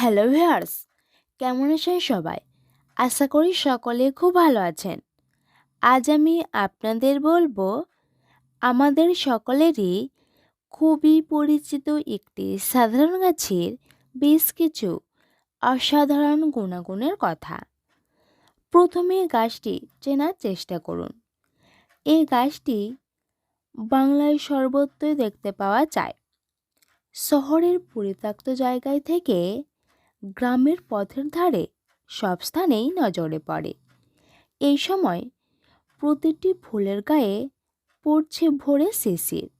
Hello viewers, কেমন আছেন সবাই? আশা করি সকলে খুব ভালো আছেন। আজ আমি আপনাদের বলব, আমাদের সকলেরই খুবই পরিচিত একটি সাধারণ গাছের বেশ কিছু অসাধারণ গুণাগুণের কথা। প্রথমে গাছটি চেনার চেষ্টা করুন। এই গাছটি বাংলায় সর্বত্রই দেখতে পাওয়া যায়। শহরের পরিত্যক্ত জায়গায় থেকে গ্রামের পথের ধারে সব স্থানেই নজরে পড়ে। এই সময় প্রতিটি ফুলের গায়ে পড়ছে ভোরে শিশির।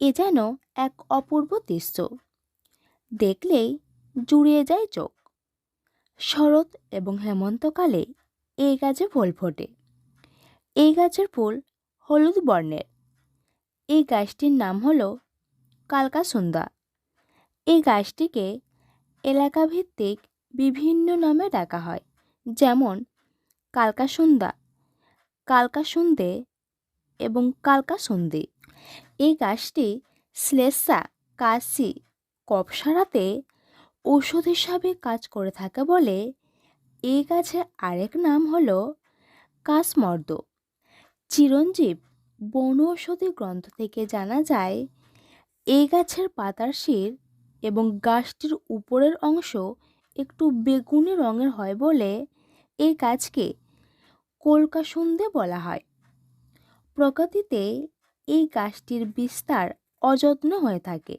এ যেন এক অপূর্ব দৃশ্য। দেখলেই জুড়িয়ে যায় চোখ। শরৎ এবং হেমন্তকালে এই গাছে ফুল ফোটে। এই গাছের ফুল হলুদ বর্ণের। এই গাছটির নাম হলো কালকাসুন্দা। এই গাছটিকে এলাকাভিত্তিক বিভিন্ন নামে ডাকা হয়। যেমন, কালকাসুন্দা, কালকাসুন্দে এবং কালকাসুন্দি। এই গাছটি শ্লেষা, কাশি কফ সারাতে ঔষধ হিসাবে কাজ করে থাকে বলে এই গাছের আরেক নাম হলো কাশমর্দ। চিরঞ্জীব বন ঔষধি গ্রন্থ থেকে জানা যায়, এই গাছের পাতার শির এবং গাছটির উপরের অংশ একটু বেগুনি রঙের হয় বলে এই গাছকে কলকাসুন্দে বলা হয়। প্রকৃতিতে এই গাছটির বিস্তার অযত্ন হয়ে থাকে।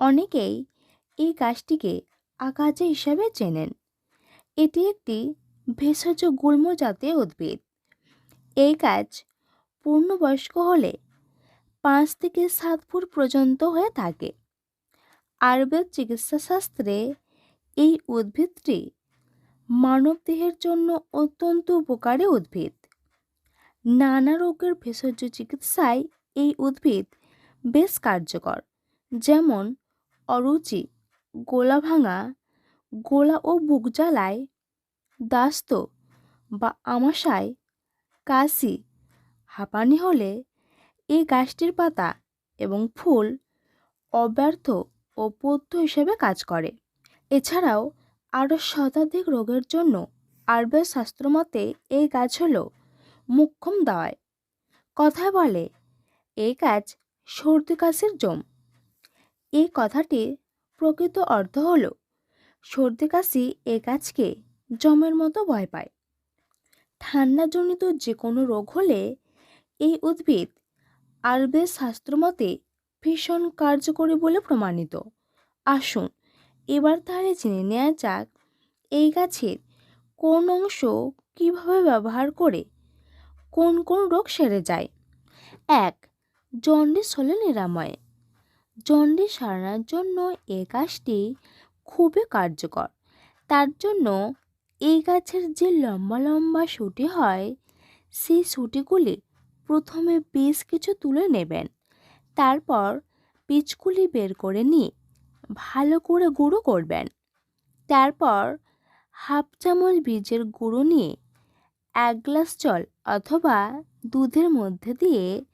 অনেকেই এই গাছটিকে আগাছা হিসাবে চেনেন। এটি একটি ভেষজ গুল্ম জাতীয় উদ্ভিদ। এই গাছ পূর্ণবয়স্ক হলে পাঁচ থেকে সাত ফুট পর্যন্ত হয়ে থাকে। আয়ুর্বেদ চিকিৎসাশাস্ত্রে এই উদ্ভিদটি মানবদেহের জন্য অত্যন্ত উপকারী উদ্ভিদ। নানা রোগের ভেষজ চিকিৎসায় এই উদ্ভিদ বেশ কার্যকর, যেমন অরুচি, গোলা ভাঙা, গোলা ও বুক জ্বালায়, দাস্ত বা আমাশায়, কাশি, হাঁপানি হলে এই গাছটির পাতা এবং ফুল অব্যর্থ ও পথ্য হিসেবে কাজ করে। এছাড়াও, আরও শতাধিক রোগের জন্য আয়ুর্বেদ শাস্ত্রমতে এই গাছ হলো মুখ্যম দাওয়ায়। কথায় বলে, এই গাছ সর্দি কাশির জম। এই কথাটির প্রকৃত অর্থ হলো, সর্দি কাশি এ গাছকে জমের মতো ভয় পায়। ঠান্ডাজনিত যে কোনো রোগ হলে এই উদ্ভিদ আয়ুর্বেদ শাস্ত্রমতে ভীষণ কার্যকরী বলে প্রমাণিত। আসুন, এবার তাহলে জেনে নেওয়া যাক, এই গাছের কোন অংশ কীভাবে ব্যবহার করে কোন কোন রোগ সেরে যায়? এক, জন্ডিস হলে নিরাময়। জন্ডিস সারানোর জন্য এই গাছটি খুবই কার্যকর। তার জন্য এই গাছের যে লম্বা লম্বা সুটি হয়, সেই সুটিগুলি প্রথমে বেশ কিছু তুলে নেবেন। তারপর বীজগুলি বের করে নিয়ে ভালো করে গুঁড়ো করবেন। তারপর হাফ চামচ বীজের গুঁড়ো নিয়ে এক গ্লাস জল অথবা দুধের মধ্যে দিয়ে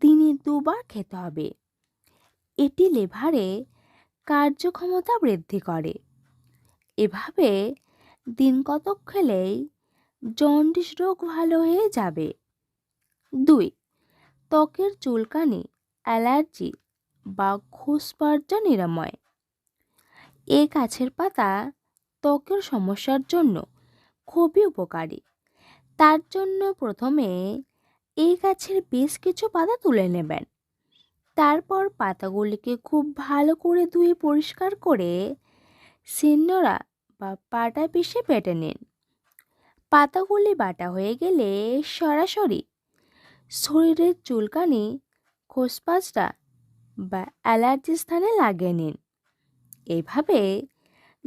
দিনে দুবার খেতে হবে। এটি লেভারে কার্যক্ষমতা বৃদ্ধি করে। এভাবে দিন কতক খেলেই জন্ডিস রোগ ভালো হয়ে যাবে। দুই, ত্বকের চুলকানি। অ্যালার্জি বা খোসপার্জা নিরাময়। এ গাছের পাতা ত্বকের সমস্যার জন্য খুবই উপকারী। তার জন্য প্রথমে এই গাছের বেশ কিছু পাতা তুলে নেবেন। তারপর পাতাগুলিকে খুব ভালো করে ধুয়ে পরিষ্কার করে সিন্নরা বা পাটা পিষে পেটে নিন। পাতাগুলি বাটা হয়ে গেলে সরাসরি শরীরের চুলকানি খোসপাঁচটা বা অ্যালার্জি স্থানে লাগিয়ে নিন। এইভাবে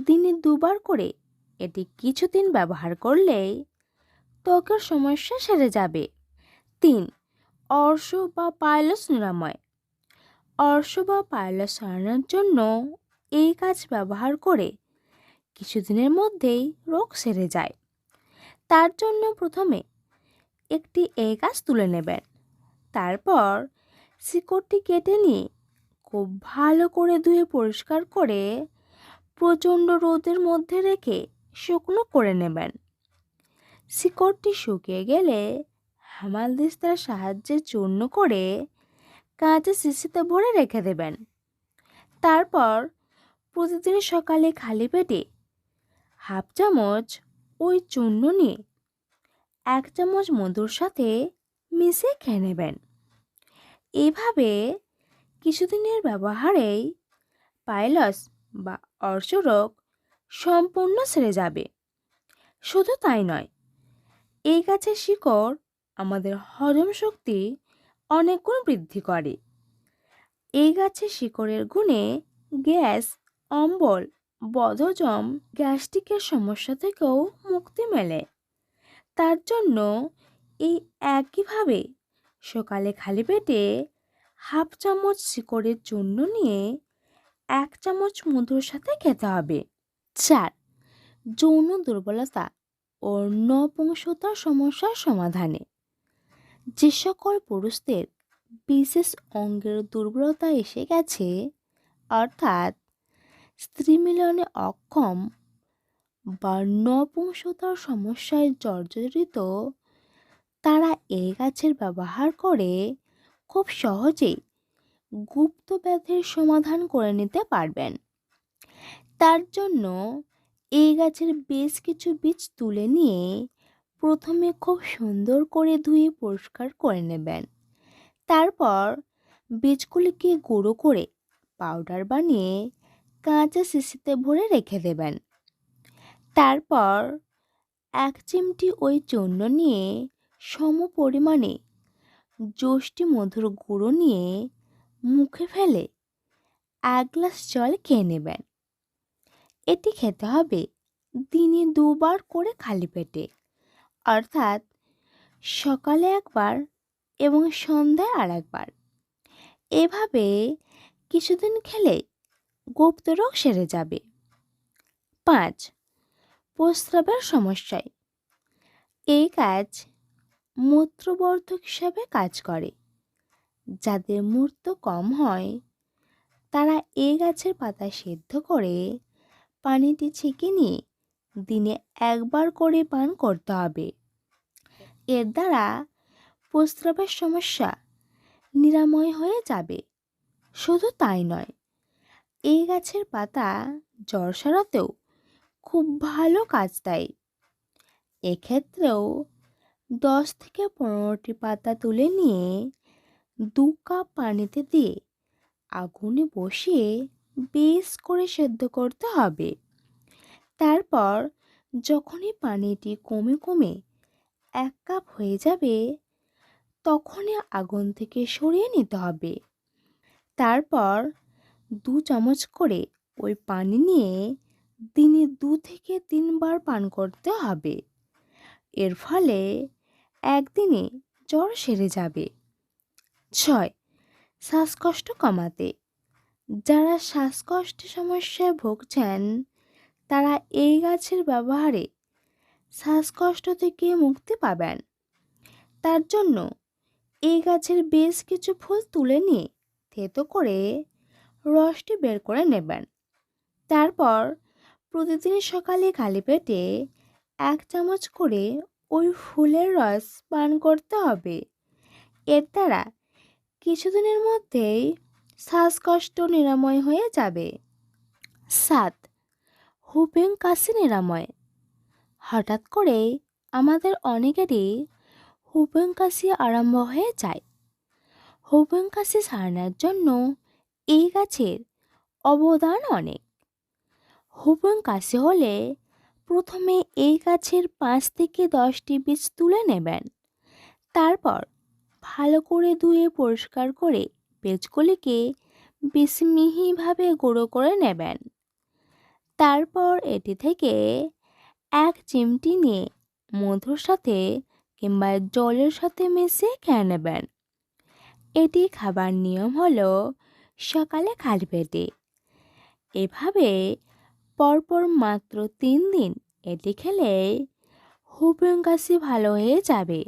দিনে দুবার করে এটি কিছুদিন ব্যবহার করলেই ত্বকের সমস্যা সেরে যাবে। তিন, অর্শ বা পাইলস নিরাময়। অর্শ বা পাইলস সারানোর জন্য এই কাজ ব্যবহার করে কিছুদিনের মধ্যেই রোগ সেরে যায়। তার জন্য প্রথমে একটি এই গাছ তুলে নেবেন। তারপর শিকড়টি কেটে নিয়ে খুব ভালো করে ধুয়ে পরিষ্কার করে প্রচণ্ড রোদের মধ্যে রেখে শুকনো করে নেবেন। শিকড়টি শুকিয়ে গেলে হামাল দিস্তার সাহায্যে চূর্ণ করে কাঁচা শিশিতে ভরে রেখে দেবেন। তারপর প্রতিদিন সকালে খালি পেটে হাফ চামচ ওই চূর্ণ নিয়ে এক চামচ মধুর সাথে মিশিয়ে খেয়ে নেবেন। এভাবে কিছুদিনের ব্যবহারেই পাইলস বা অর্শরোগ সম্পূর্ণ সেরে যাবে। শুধু তাই নয়, এই গাছের শিকড় আমাদের হজম শক্তি অনেক গুণ বৃদ্ধি করে। এই গাছের শিকড়ের গুণে গ্যাস, অম্বল, বদহজম, গ্যাস্ট্রিকের সমস্যা থেকেও মুক্তি মেলে। তার জন্য এই একইভাবে সকালে খালি পেটে হাফ চামচ শিকড়ের জন্য নিয়ে এক চামচ মধুর সাথে খেতে হবে। চার, যৌন দুর্বলতা ও নপুংসতার সমস্যার সমাধানে। যে সকল পুরুষদের বিশেষ অঙ্গের দুর্বলতা এসে গেছে, অর্থাৎ স্ত্রী মিলনে অক্ষম বা নপুংসতার সমস্যায় জর্জরিত তারা এই গাছের ব্যবহার করে খুব সহজেই গুপ্ত ব্যাধির সমাধান করে নিতে পারবেন। তার জন্য এই গাছের বেশ কিছু বীজ তুলে নিয়ে প্রথমে খুব সুন্দর করে ধুয়ে পরিষ্কার করে নেবেন। তারপর বীজগুলিকে গুঁড়ো করে পাউডার বানিয়ে কাঁচা শিশিতে ভরে রেখে দেবেন। তারপর এক চিমটি ওই চূর্ণ নিয়ে সম পরিমাণে মধুর গুঁড়ো নিয়ে মুখে ফেলে এক গ্লাস জল খেয়ে নেবেন। এটি খেতে হবে দিনে দুবার করে খালি পেটে। অর্থাৎ সকালে একবার এবং সন্ধ্যায় আর একবার এভাবে কিছুদিন খেলে গুপ্ত রোগ সেরে যাবে। পাঁচ, প্রস্রাবের সমস্যায়। এই কাজ মূত্রবর্ধক হিসাবে কাজ করে। যাদের মূর্ত কম হয়, তারা এই গাছের পাতা সেদ্ধ করে পানিটি ছেঁকে নিয়ে দিনে একবার করে পান করতে হবে। এর দ্বারা প্রস্রাবের সমস্যা নিরাময় হয়ে যাবে। শুধু তাই নয় এই গাছের পাতা জ্বর সারাতেও খুব ভালো কাজ দেয়। এক্ষেত্রেও দশ থেকে পনেরোটি পাতা তুলে নিয়ে দু কাপ পানিতে দিয়ে আগুনে বসিয়ে বেশ করে সেদ্ধ করতে হবে। তারপর যখনই পানিটি কমে কমে এক কাপ হয়ে যাবে, তখনই আগুন থেকে সরিয়ে নিতে হবে। তারপর দু চামচ করে ওই পানি নিয়ে দিনে দু থেকে তিনবার পান করতে হবে। এর ফলে একদিনে জ্বর সেরে যাবে। ছয়, শ্বাসকষ্ট কমাতে। যারা শ্বাসকষ্ট সমস্যায় ভুগছেন, তারা এই গাছের ব্যবহারে শ্বাসকষ্ট থেকে মুক্তি পাবেন। তার জন্য এই গাছের বেশ কিছু ফুল তুলে নিয়ে থেতো করে রসটি বের করে নেবেন। তারপর প্রতিদিন সকালে খালি পেটে এক চামচ করে ওই ফুলের রস পান করতে হবে। এর দ্বারা কিছুদিনের মধ্যেই শ্বাসকষ্ট নিরাময় হয়ে যাবে। সাত হুপিং কাশি নিরাময়। হঠাৎ করে আমাদের অনেকেরই হুপিং কাশি আরম্ভ হয়ে যায়। হুপিং কাশি সারানোর জন্য এই গাছের অবদান অনেক। হুপিং কাশি হলে প্রথমে এই গাছের পাঁচ থেকে দশটি বীজ তুলে নেবেন। তারপর ভালো করে ধুয়ে পরিষ্কার করে বীজগুলিকে বেশ মিহিভাবে গুঁড়ো করে নেবেন। তারপর এটি থেকে এক চিমটি নিয়ে মধুর সাথে কিংবা জলের সাথে মিশিয়ে খেয়ে নেবেন। এটি খাবার নিয়ম হলো সকালে খালি পেটে এভাবে পরপর মাত্র তিন দিন এটি খেলে হুপিং কাশি ভালো হয়ে যাবে।